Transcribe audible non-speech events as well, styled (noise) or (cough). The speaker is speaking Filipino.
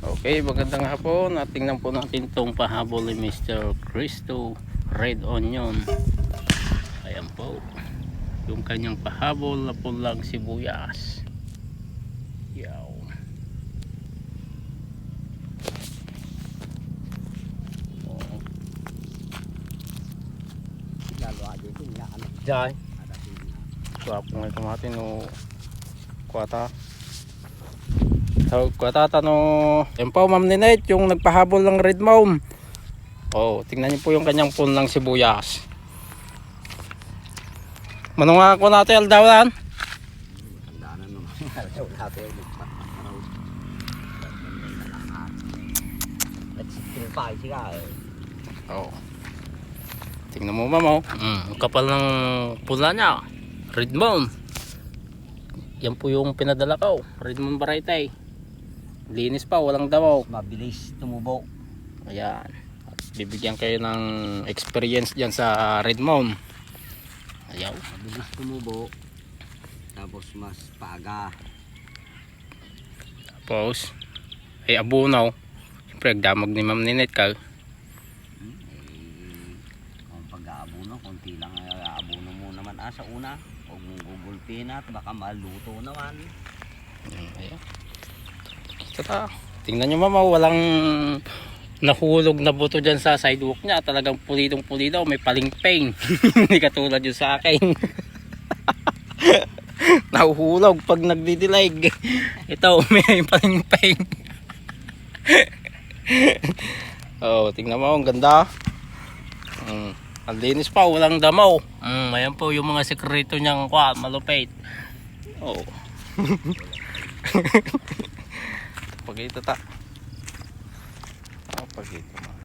Okay, magandang hapon. At tingnan po natin itong pahabol ni Mr. Cristo Red Onion. Ayan po. Yung kanyang pahabol na pulang sibuyas. Yaw. Oh, Jai. ada sini. Swapo nga kamati no kwata. So, kwata ta no. Yan po, Ma'am Ninette, yung nagpahabol ng red mom. Oh, tingnan niyo po yung kanyang pun ng sibuyas. Manong nga ako natin aldawan? Oh. Tingnan mo ma'am oh. Mm, kapal ng pula niya. Red moon. Yan po yung pinadala ko. Red moon variety. Linis pa, walang damaw. Mabilis tumubo. Ayan. At bibigyan kayo ng experience dyan sa Red Moon. Ayaw. Mabilis tumubo. Tapos mas paaga. Tapos, ay abunaw. Siyempre, agdamag ni Ma'am Ninette ka. Hmm? Eh, kung pag-aabuno, konti lang aabuno mo naman ah, sa una. Huwag mong gugulpin at baka maluto naman. Mm, Ayan. Kita ta. Tingnan nyo mama, walang nahulog na buto dyan sa sidewalk niya. Talagang pulitong pulido. May palingping. (laughs) Hindi katulad yung sa akin. (laughs) Nahuhulog pag nagdidilig. Ito, may palingping. (laughs) oh, tingnan mo, ang ganda. Mm. Ang linis pa, walang damaw. Mm, ayan po yung mga sekreto niyang kwa, malupit. Oh. Pag ito ta. Ah, pag ito.